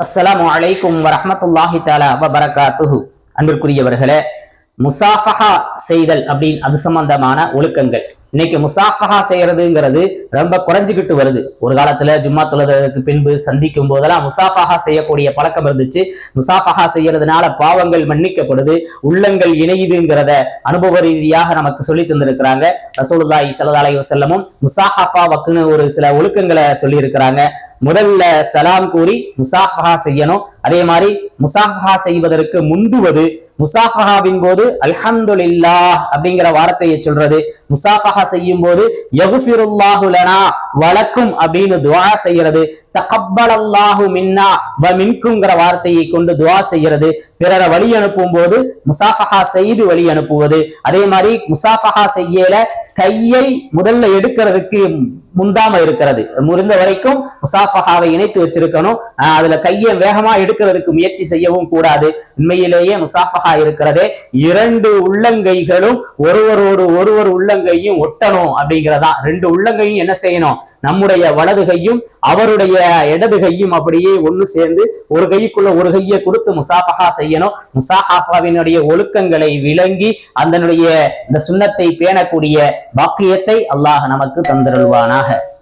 அஸ்லாம் வலைக்கும் வரமத்துல்லாஹி தாலா வபரகாத்துஹு. அன்பிற்குரியவர்களே முசாஃபஹா செய்தல் அப்படின்னு அது சம்பந்தமான ஒழுக்கங்கள். இன்னைக்கு முசாஃபஹா செய்யறதுங்கிறது ரொம்ப குறைஞ்சிக்கிட்டு வருது. ஒரு காலத்துல ஜும்மா தொழுதற்கு பின்பு சந்திக்கும் போதெல்லாம் முசாஃபஹா செய்யக்கூடிய பழக்கம் இருந்துச்சு. முசாஃபஹா செய்யறதுனால பாவங்கள் மன்னிக்கப்படுது உள்ளங்கள் இணையுதுங்கிறத அனுபவ ரீதியாக நமக்கு சொல்லி தந்திருக்கிறாங்க. ரசூலுல்லாஹி ஸல்லல்லாஹு அலைஹி வஸல்லமும் முசாஹஃபாவுக்குன்னு ஒரு சில ஒழுக்கங்களை சொல்லி இருக்கிறாங்க முதல்ல சலாம் கூறி முசாஃபஹா செய்யணும். அதே மாதிரி முசாஃபஹா செய்வதற்கு முந்துவது முசாஃபஹாவின் போது அல்ஹம்துலில்லாஹ் அப்படிங்கிற வார்த்தையை சொல்றது முசாஃபஹா செய்யும் போது யகுஃபிருல்லாஹு லனா அப்படின்னு துவா செய்யறது தகப்பலல்லாஹு மின்னா வ மின்குங்கிற வார்த்தையை கொண்டு துவா செய்யறது பிறரை வழி அனுப்பும் போது முசாஃபஹா செய்து வழி அனுப்புவது. அதே மாதிரி முசாஃபஹா செய்யல கையை முதல்ல எடுக்கிறதுக்கு முந்தாம இருக்கிறது. முறிந்த வரைக்கும் முசாஃபஹாவை இணைத்து வச்சிருக்கணும். அதுல கையை வேகமா எடுக்கிறதுக்கு முயற்சி செய்யவும் கூடாது. உண்மையிலேயே முசாஃபஹா இருக்கிறதே இரண்டு உள்ளங்கைகளும் ஒருவரோடு ஒருவர் உள்ளங்கையும் ஒட்டணும் அப்படிங்கிறதா. ரெண்டு உள்ளங்கையும் என்ன செய்யணும்? நம்முடைய வலது கையும் அவருடைய இடது கையும் அப்படியே ஒண்ணு சேர்ந்து ஒரு கைக்குள்ள ஒரு கையை கொடுத்து முசாஃபஹா செய்யணும். முசாஹாஃபாவினுடைய ஒழுக்கங்களை விளங்கி அதனுடைய இந்த சுண்ணத்தை பேணக்கூடிய பாக்கியத்தை அல்லாஹ் நமக்கு है